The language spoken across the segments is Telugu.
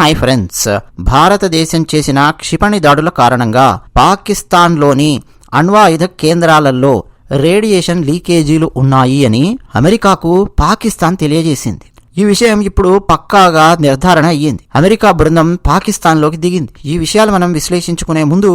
Hi friends. భారతదేశం చేసిన క్షిపణి దాడుల కారణంగా పాకిస్తాన్లోని అణ్వాయుధ కేంద్రాలలో రేడియేషన్ లీకేజీలు ఉన్నాయి అని అమెరికాకు పాకిస్తాన్ తెలియజేసింది. ఈ విషయం ఇప్పుడు పక్కాగా నిర్ధారణ అయ్యింది. అమెరికా బృందం పాకిస్తాన్లోకి దిగింది. ఈ విషయాలు మనం విశ్లేషించుకునే ముందు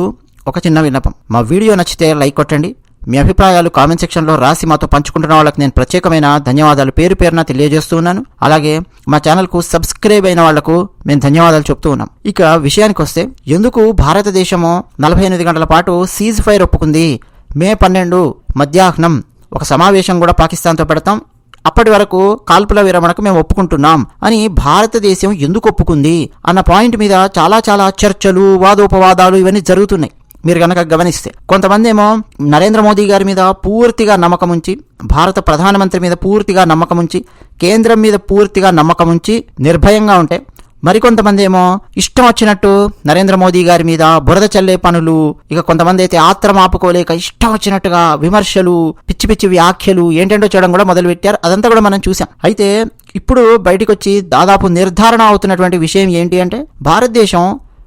ఒక చిన్న విన్నపం. మా వీడియో నచ్చితే లైక్ కొట్టండి మీ అభిప్రాయాలు కామెంట్ సెక్షన్లో రాసి మాతో పంచుకుంటున్న వాళ్ళకి నేను ప్రత్యేకమైన ధన్యవాదాలు పేరు పేరున తెలియజేస్తూ ఉన్నాను. అలాగే మా ఛానల్కు సబ్స్క్రైబ్ అయిన వాళ్ళకు మేము ధన్యవాదాలు చెప్తూ ఉన్నాం. ఇక విషయానికి వస్తే ఎందుకు భారతదేశము నలభై ఎనిమిది గంటల పాటు సీజ్ ఫైర్ ఒప్పుకుంది? మే పన్నెండు మధ్యాహ్నం ఒక సమావేశం కూడా పాకిస్తాన్తో పెడతాం. అప్పటి వరకు కాల్పుల విరమణకు మేము ఒప్పుకుంటున్నాం అని భారతదేశం ఎందుకు ఒప్పుకుంది? అన్న పాయింట్ మీద చాలా చాలా చర్చలు వాదోపవాదాలు ఇవన్నీ జరుగుతున్నాయి. మీరు కనుక గమనిస్తే కొంతమంది ఏమో నరేంద్ర మోదీ గారి మీద పూర్తిగా నమ్మకం ఉంచి భారత ప్రధానమంత్రి మీద పూర్తిగా నమ్మకం ఉంచి కేంద్రం మీద పూర్తిగా నమ్మకం ఉంచి నిర్భయంగా ఉంటే మరికొంతమంది ఏమో ఇష్టం వచ్చినట్టు నరేంద్ర మోదీ గారి మీద బురద చల్లే పనులు ఇక కొంతమంది అయితే ఆత్రం ఆపుకోలేక ఇష్టం వచ్చినట్టుగా విమర్శలు పిచ్చి పిచ్చి వ్యాఖ్యలు ఏంటంటో చేయడం కూడా మొదలు పెట్టారు అదంతా కూడా మనం చూసాం అయితే ఇప్పుడు బయటకు వచ్చి దాదాపు నిర్ధారణ అవుతున్నటువంటి విషయం ఏంటి అంటే భారతదేశం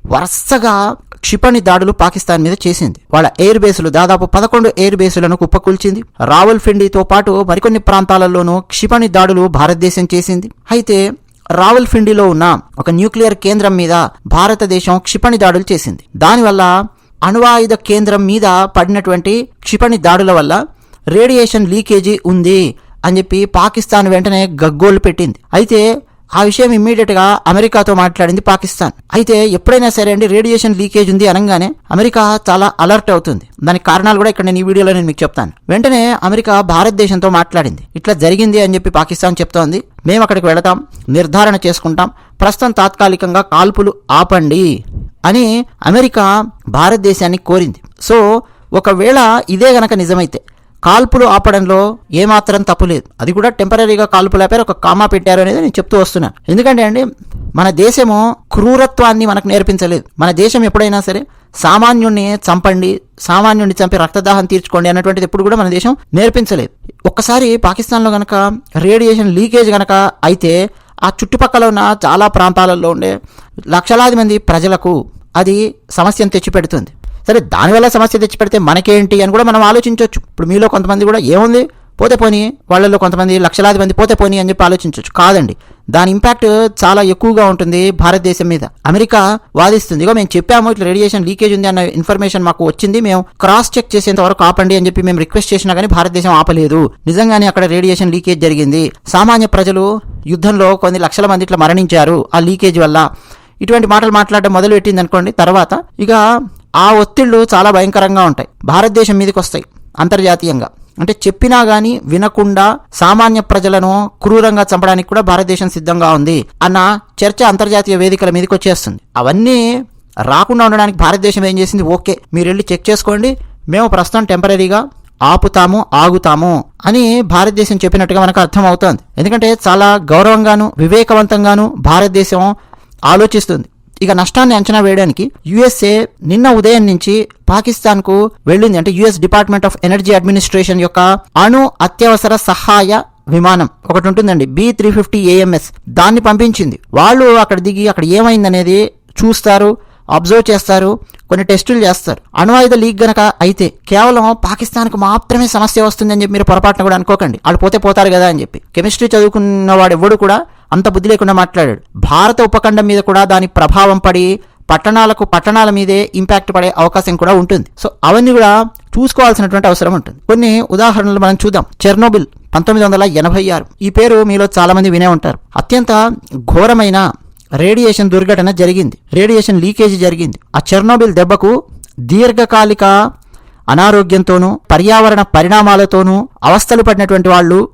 వరుసగా క్షిపణి దాడులు పాకిస్తాన్ మీద చేసింది. వాళ్ళ ఎయిర్ బేసులు దాదాపు పదకొండు ఎయిర్ బేసులను కుప్పకూల్చింది రావల్ఫిండితో పాటు మరికొన్ని ప్రాంతాలలోనూ క్షిపణి దాడులు భారతదేశం చేసింది. అయితే రావల్ఫిండిలో ఉన్న ఒక న్యూక్లియర్ కేంద్రం మీద భారతదేశం క్షిపణి దాడులు చేసింది. దానివల్ల అణువాయుధ కేంద్రం మీద పడినటువంటి క్షిపణి దాడుల వల్ల రేడియేషన్ లీకేజీ ఉంది అని చెప్పి పాకిస్తాన్ వెంటనే గగ్గోలు పెట్టింది. అయితే ఆ విషయం ఇమ్మీడియట్గా అమెరికాతో మాట్లాడింది పాకిస్తాన్. అయితే ఎప్పుడైనా సరే అండి రేడియేషన్ లీకేజ్ ఉంది అనగానే అమెరికా చాలా అలర్ట్ అవుతుంది. దానికి కారణాలు కూడా ఇక్కడ నేను ఈ వీడియోలో నేను మీకు చెప్తాను. వెంటనే అమెరికా భారతదేశంతో మాట్లాడింది. ఇట్లా జరిగింది అని చెప్పి పాకిస్తాన్ చెప్తోంది. మేము అక్కడికి వెళతాం నిర్ధారణ చేసుకుంటాం ప్రస్తుతం తాత్కాలికంగా కాల్పులు ఆపండి అని అమెరికా భారతదేశాన్ని కోరింది. సో ఒకవేళ ఇదే గనక నిజమైతే కాల్పులు ఆపడంలో ఏమాత్రం తప్పు లేదు. అది కూడా టెంపరీగా కాల్పులు ఆపారు ఒక కామా పెట్టారు అనేది నేను చెప్తూ వస్తున్నాను ఎందుకంటే అండి మన దేశము క్రూరత్వాన్ని మనకు నేర్పించలేదు. మన దేశం ఎప్పుడైనా సరే సామాన్యుణ్ణి చంపండి సామాన్యుడిని చంపి రక్తదాహం తీర్చుకోండి అన్నటువంటిది ఎప్పుడు కూడా మన దేశం నేర్పించలేదు. ఒక్కసారి పాకిస్తాన్లో గనక రేడియేషన్ లీకేజ్ గనక అయితే ఆ చుట్టుపక్కల ఉన్న చాలా ప్రాంతాలలో ఉండే లక్షలాది మంది ప్రజలకు అది సమస్యను తెచ్చిపెడుతుంది. సరే దానివల్ల సమస్య తెచ్చిపెడితే మనకేంటి అని కూడా మనం ఆలోచించవచ్చు ఇప్పుడు మీలో కొంతమంది కూడా ఏముంది? పోతే పోని. వాళ్ళలో కొంతమంది లక్షలాది మంది పోతే పోని అని చెప్పి ఆలోచించవచ్చు కాదండి. దాని ఇంపాక్ట్ చాలా ఎక్కువగా ఉంటుంది భారతదేశం మీద. అమెరికా వాదిస్తుంది. ఇగో మేము చెప్పాము ఇట్లా రేడియేషన్ లీకేజ్ ఉంది అన్న ఇన్ఫర్మేషన్ మాకు వచ్చింది. మేము క్రాస్ చెక్ చేసేంత వరకు ఆపండి అని చెప్పి మేము రిక్వెస్ట్ చేసినా కానీ భారతదేశం ఆపలేదు. నిజంగానే అక్కడ రేడియేషన్ లీకేజ్ జరిగింది. సామాన్య ప్రజలు యుద్ధంలో కొన్ని లక్షల మంది ఇట్లా మరణించారు ఆ లీకేజ్ వల్ల. ఇటువంటి మాటలు మాట్లాడడం మొదలు పెట్టింది అనుకోండి తర్వాత ఇక ఆ ఒత్తిళ్ళు చాలా భయంకరంగా ఉంటాయి. భారతదేశం మీదకి వస్తాయి అంతర్జాతీయంగా. అంటే చెప్పినా గాని వినకుండా సామాన్య ప్రజలను క్రూరంగా చంపడానికి కూడా భారతదేశం సిద్ధంగా ఉంది అన్న చర్చ అంతర్జాతీయ వేదికల మీదకి వచ్చేస్తుంది అవన్నీ రాకుండా ఉండడానికి భారతదేశం ఏం చేసింది? ఓకే మీరు వెళ్ళి చెక్ చేసుకోండి. మేము ప్రస్తుతం టెంపరీగా ఆపుతాము ఆగుతాము అని భారతదేశం చెప్పినట్టుగా మనకు అర్థం అవుతోంది ఎందుకంటే చాలా గౌరవంగాను వివేకవంతంగాను భారతదేశం ఆలోచిస్తుంది. ఇక నష్టాన్ని అంచనా వేయడానికి యుఎస్ఏ నిన్న ఉదయం నుంచి పాకిస్తాన్కు వెళ్ళింది. అంటే US department of energy administration యొక్క అణు అత్యవసర సహాయ విమానం ఒకటి ఉంటుందండి బి త్రీ ఫిఫ్టీ ఏఎంఎస్ దాన్ని పంపించింది. వాళ్ళు అక్కడ దిగి అక్కడ ఏమైందనేది చూస్తారు అబ్జర్వ్ చేస్తారు కొన్ని టెస్టులు చేస్తారు. అణువాయుధ లీక్ గనక అయితే కేవలం పాకిస్తాన్కు మాత్రమే సమస్య వస్తుందని చెప్పి మీరు పొరపాటున కూడా అనుకోకండి. వాళ్ళు పోతే పోతారు కదా అని చెప్పి. కెమిస్ట్రీ చదువుకున్న వాడు ఎవడు కూడా అంత బుద్ధి లేకుండా మాట్లాడాడు. భారత ఉపఖండం మీద కూడా దాని ప్రభావం పడి పట్టణాలకు పట్టణాల మీదే ఇంపాక్ట్ పడే అవకాశం కూడా ఉంటుంది. సో అవన్నీ కూడా చూసుకోవాల్సినటువంటి అవసరం ఉంటుంది. కొన్ని ఉదాహరణలు మనం చూద్దాం. చెర్నోబిల్ పంతొమ్మిది వందల ఎనభై ఆరు. ఈ పేరు మీలో చాలా మంది వినే ఉంటారు. అత్యంత ఘోరమైన రేడియేషన్ దుర్ఘటన జరిగింది. రేడియేషన్ లీకేజ్ జరిగింది. ఆ చెర్నోబిల్ దెబ్బకు దీర్ఘకాలిక అనారోగ్యంతోనూ పర్యావరణ పరిణామాలతోనూ అవస్థలు పడినటువంటి వాళ్ళు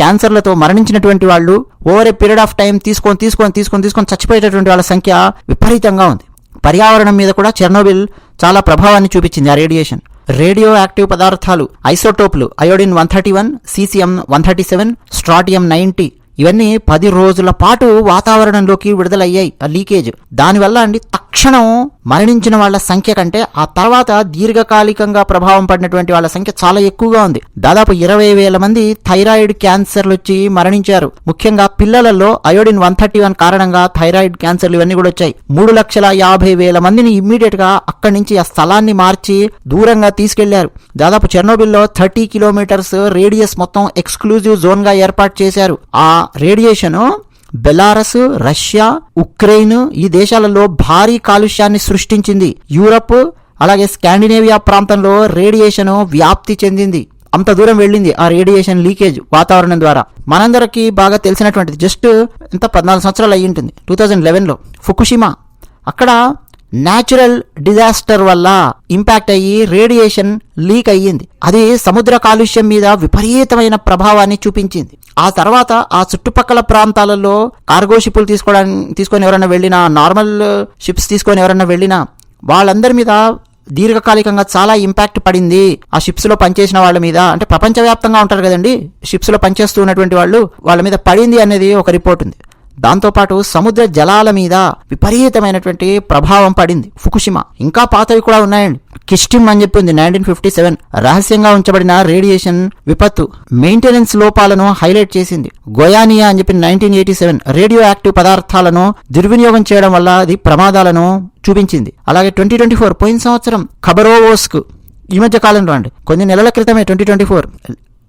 క్యాన్సర్లతో మరణించినటువంటి వాళ్ళు over a period of time తీసుకొని తీసుకొని తీసుకొని తీసుకొని చచ్చిపోయేటటువంటి వాళ్ళ సంఖ్య విపరీతంగా ఉంది. పర్యావరణం మీద కూడా చెర్నోబిల్ చాలా ప్రభావాన్ని చూపించింది ఆ రేడియేషన్. రేడియో యాక్టివ్ పదార్థాలు ఐసోటోప్లు iodine one thirty one caesium one thirty seven strontium ninety ఇవన్నీ పది రోజుల పాటు వాతావరణంలోకి విడుదలయ్యాయి ఆ లీకేజ్. దానివల్ల అండి తక్కువ తక్షణం మరణించిన వాళ్ళ సంఖ్య కంటే ఆ తర్వాత దీర్ఘకాలికంగా ప్రభావం పడినటువంటి వాళ్ళ సంఖ్య చాలా ఎక్కువగా ఉంది. దాదాపు ఇరవై వేల మంది థైరాయిడ్ క్యాన్సర్లు వచ్చి మరణించారు. ముఖ్యంగా పిల్లలలో అయోడిన్ వన్ థర్టీ వన్ కారణంగా థైరాయిడ్ క్యాన్సర్లు ఇవన్నీ కూడా వచ్చాయి. మూడు లక్షల యాభై వేల మందిని ఇమ్మీడియట్గా అక్కడి నుంచి ఆ స్థలాన్ని మార్చి దూరంగా తీసుకెళ్ళారు. దాదాపు చెర్నోబిల్లో థర్టీ కిలోమీటర్స్ రేడియస్ మొత్తం ఎక్స్క్లూజివ్ జోన్గా ఏర్పాటు చేశారు. ఆ రేడియేషన్ బెలారస్ రష్యా ఉక్రెయిన్ ఈ దేశాలలో భారీ కాలుష్యాన్ని సృష్టించింది. యూరప్ అలాగే స్కాండినేవియా ప్రాంతంలో రేడియేషన్ వ్యాప్తి చెందింది. అంత దూరం వెళ్ళింది ఆ రేడియేషన్ లీకేజ్ వాతావరణం ద్వారా. మనందరికీ బాగా తెలిసినటువంటిది. జస్ట్ ఎంత పద్నాలుగు సంవత్సరాలు అయ్యి ఉంటుంది టూ థౌజండ్ లెవెన్లో. ఫుకుషిమా. అక్కడ న్యాచురల్ డిజాస్టర్ వల్ల ఇంపాక్ట్ అయ్యి రేడియేషన్ లీక్ అయ్యింది. అది సముద్ర కాలుష్యం మీద విపరీతమైన ప్రభావాన్ని చూపించింది. ఆ తర్వాత ఆ చుట్టుపక్కల ప్రాంతాలలో కార్గో షిప్పులు తీసుకోవడానికి తీసుకొని ఎవరైనా వెళ్ళినా నార్మల్ షిప్స్ తీసుకొని ఎవరైనా వెళ్ళినా వాళ్ళందరి మీద దీర్ఘకాలికంగా చాలా ఇంపాక్ట్ పడింది. ఆ షిప్స్లో పనిచేసిన వాళ్ళ మీద అంటే ప్రపంచవ్యాప్తంగా ఉంటారు కదండి షిప్స్లో పనిచేస్తూ ఉన్నటువంటి వాళ్ళు వాళ్ళ మీద పడింది అనేది ఒక రిపోర్ట్ ఉంది. దాంతోపాటు సముద్ర జలాల మీద విపరీతమైనటువంటి ప్రభావం పడింది. ఫుకుషిమా. ఇంకా పాతవి కూడా ఉన్నాయండి. కిస్టిమ్ అని చెప్పి ఉంది. నైన్టీన్ ఫిఫ్టీ సెవెన్ రహస్యంగా ఉంచబడిన రేడియేషన్ విపత్తు మెయింటెనెన్స్ లోపాలను హైలైట్ చేసింది. గోయానియా అని చెప్పి nineteen eighty seven radio active పదార్థాలను దుర్వినియోగం చేయడం వల్ల అది ప్రమాదాలను చూపించింది. అలాగే ట్వంటీ ట్వంటీ ఫోర్ పోయిన సంవత్సరం ఖబరోవోస్క్ ఈ మధ్య కాలంలో అండి. కొన్ని నెలల క్రితమే twenty twenty four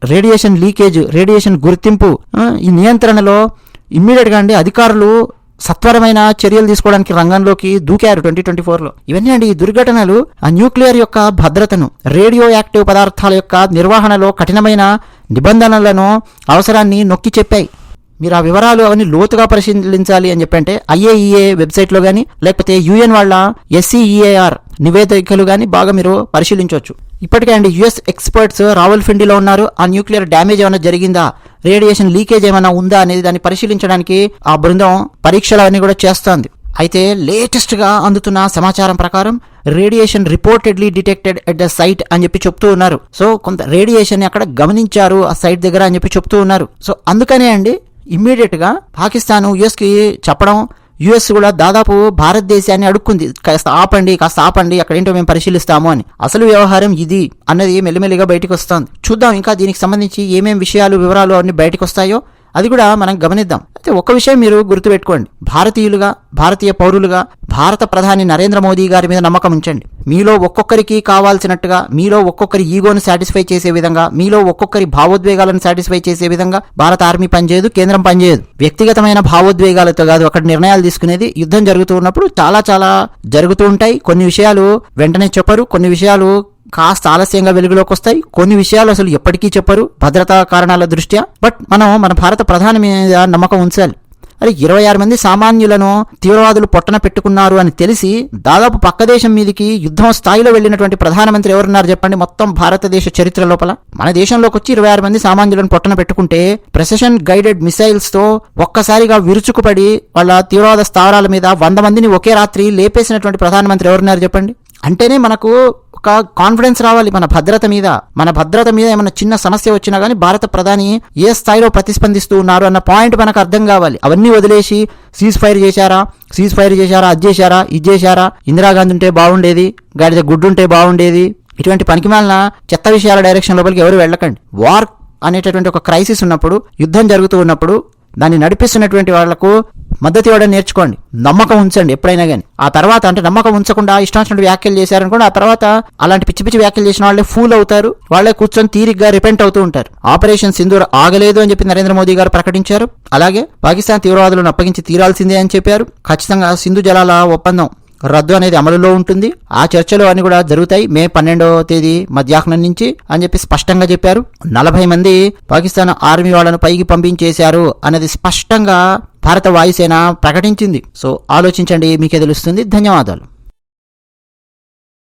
radiation leakage radiation గుర్తింపు ఈ నియంత్రణలో ఇమ్మీడియట్గా అండి అధికారులు సత్వరమైన చర్యలు తీసుకోవడానికి రంగంలోకి దూకారు ట్వంటీ ట్వంటీ ఫోర్లో. ఇవన్నీ అండి ఈ దుర్ఘటనలు ఆ న్యూక్లియర్ యొక్క భద్రతను రేడియో యాక్టివ్ పదార్థాల యొక్క నిర్వహణలో కఠినమైన నిబంధనలను అవసరాన్ని నొక్కి చెప్పాయి. మీరు ఆ వివరాలు అవన్నీ లోతుగా పరిశీలించాలి అని చెప్పంటే ఐఏఈఏ వెబ్సైట్లో కానీ లేకపోతే యుఎన్ వాళ్ళ ఎస్సీఈఏఆర్ నివేదికలు కానీ బాగా మీరు పరిశీలించవచ్చు. ఇప్పటికే అండి యుఎస్ ఎక్స్పర్ట్స్ రావల్ఫిండిలో ఉన్నారు. ఆ న్యూక్లియర్ డ్యామేజ్ ఏమైనా జరిగిందా? రేడియేషన్ లీకేజ్ ఏమైనా ఉందా అనేది దాన్ని పరిశీలించడానికి ఆ బృందం పరీక్షలు అవన్నీ కూడా చేస్తోంది. అయితే లేటెస్ట్గా అందుతున్న సమాచారం ప్రకారం radiation reportedly detected at the site అని చెప్పి చెప్తూ ఉన్నారు. సో కొంత రేడియేషన్ అక్కడ గమనించారు ఆ సైట్ దగ్గర అని చెప్పి చెప్తూ ఉన్నారు. సో అందుకనే అండి ఇమ్మీడియట్గా పాకిస్తాన్ యుఎస్కి చెప్పడం యుఎస్ కూడా దాదాపు భారతదేశాన్ని అడుక్కుంది. కాస్త ఆపండి కాస్త ఆపండి అక్కడ ఏంటో మేము పరిశీలిస్తాము అని. అసలు వ్యవహారం ఇది అన్నది మెల్లిమెల్లిగా బయటకు వస్తుంది. చూద్దాం ఇంకా దీనికి సంబంధించి ఏమేం విషయాలు వివరాలు అన్ని బయటకు వస్తాయో. అది కూడా మనం గమనిద్దాం. అయితే ఒక విషయం మీరు గుర్తుపెట్టుకోండి. భారతీయులుగా భారతీయ పౌరులుగా భారత ప్రధాని నరేంద్ర మోదీ గారి మీద నమ్మకం ఉంచండి. మీలో ఒక్కొక్కరికి కావాల్సినట్టుగా మీలో ఒక్కొక్కరి ఈగోను సాటిస్ఫై చేసే విధంగా మీలో ఒక్కొక్కరి భావోద్వేగాలను సాటిస్ఫై చేసే విధంగా భారత ఆర్మీ పనిచేయదు కేంద్రం పనిచేయదు. వ్యక్తిగతమైన భావోద్వేగాలతో కాదు అక్కడ నిర్ణయాలు తీసుకునేది యుద్ధం జరుగుతూ ఉన్నప్పుడు చాలా చాలా జరుగుతూ ఉంటాయి. కొన్ని విషయాలు వెంటనే చెప్పరు కొన్ని విషయాలు కాస్త ఆలస్యంగా వెలుగులోకి వస్తాయి కొన్ని విషయాలు అసలు ఎప్పటికీ చెప్పరు భద్రతా కారణాల దృష్ట్యా. బట్ మనం మన భారత ప్రధాని మీద నమ్మకం ఉంచాలి. అరే ఇరవై ఆరు మంది సామాన్యులను తీవ్రవాదులు పొట్టన పెట్టుకున్నారు అని తెలిసి దాదాపు పక్క దేశం మీదకి యుద్ధం స్థాయిలో వెళ్ళినటువంటి ప్రధానమంత్రి ఎవరున్నారు చెప్పండి మొత్తం భారతదేశ చరిత్ర లోపల. మన దేశంలోకి వచ్చి ఇరవై ఆరు మంది సామాన్యులను పొట్టన పెట్టుకుంటే ప్రెసెషన్ గైడెడ్ మిసైల్స్తో ఒక్కసారిగా విరుచుకుపడి వాళ్ళ తీవ్రవాద స్థావరాల మీద వంద మందిని ఒకే రాత్రి లేపేసినటువంటి ప్రధానమంత్రి ఎవరున్నారు చెప్పండి? అంటేనే మనకు ఒక కాన్ఫిడెన్స్ రావాలి మన భద్రత మీద. మన భద్రత మీద ఏమైనా చిన్న సమస్య వచ్చినా కానీ భారత ప్రధాని ఏ స్థాయిలో ప్రతిస్పందిస్తూ ఉన్నారు అన్న పాయింట్ మనకు అర్థం కావాలి. అవన్నీ వదిలేసి సీజ్ ఫైర్ చేశారా? సీజ్ ఫైర్ చేశారా? అది చేశారా? ఇది చేశారా? ఇందిరాగాంధీ ఉంటే బాగుండేది గాడిద గుడ్డు ఉంటే బాగుండేది. ఇటువంటి పనికిమాలిన చెత్త విషయాల డైరెక్షన్ లోపలికి ఎవరు వెళ్ళకండి. వార్ అనేటటువంటి ఒక క్రైసిస్ ఉన్నప్పుడు యుద్ధం జరుగుతూ ఉన్నప్పుడు దాన్ని నడిపిస్తున్నటువంటి వాళ్ళకు మద్దతు ఇవ్వడం నేర్చుకోండి. నమ్మకం ఉంచండి ఎప్పుడైనా కానీ ఆ తర్వాత అంటే నమ్మకం ఉంచకుండా ఇష్టం వచ్చినట్టు వ్యాఖ్యలు చేశారనుకోండి ఆ తర్వాత అలాంటి పిచ్చి పిచ్చి వ్యాఖ్యలు చేసిన వాళ్ళే ఫూల్ అవుతారు. వాళ్ళే కూర్చొని తీరిగ్గా రిపెంట్ అవుతూ ఉంటారు. ఆపరేషన్ సింధూర్ ఆగలేదు అని చెప్పి నరేంద్ర మోదీ గారు ప్రకటించారు. అలాగే పాకిస్తాన్ తీవ్రవాదులను అప్పగించి తీరాల్సిందే అని చెప్పారు. ఖచ్చితంగా సింధు జలాల ఒప్పందం రద్దు అనేది అమలులో ఉంటుంది. ఆ చర్చలు అని కూడా జరుగుతాయి. మే పన్నెండవ తేదీ మధ్యాహ్నం నుంచి అని చెప్పి స్పష్టంగా చెప్పారు. నలభై మంది పాకిస్తాన్ ఆర్మీ వాళ్ళను పైకి పంపించేశారు అనేది స్పష్టంగా భారత వాయుసేన ప్రకటించింది. సో ఆలోచించండి మీకే తెలుస్తుంది. ధన్యవాదాలు.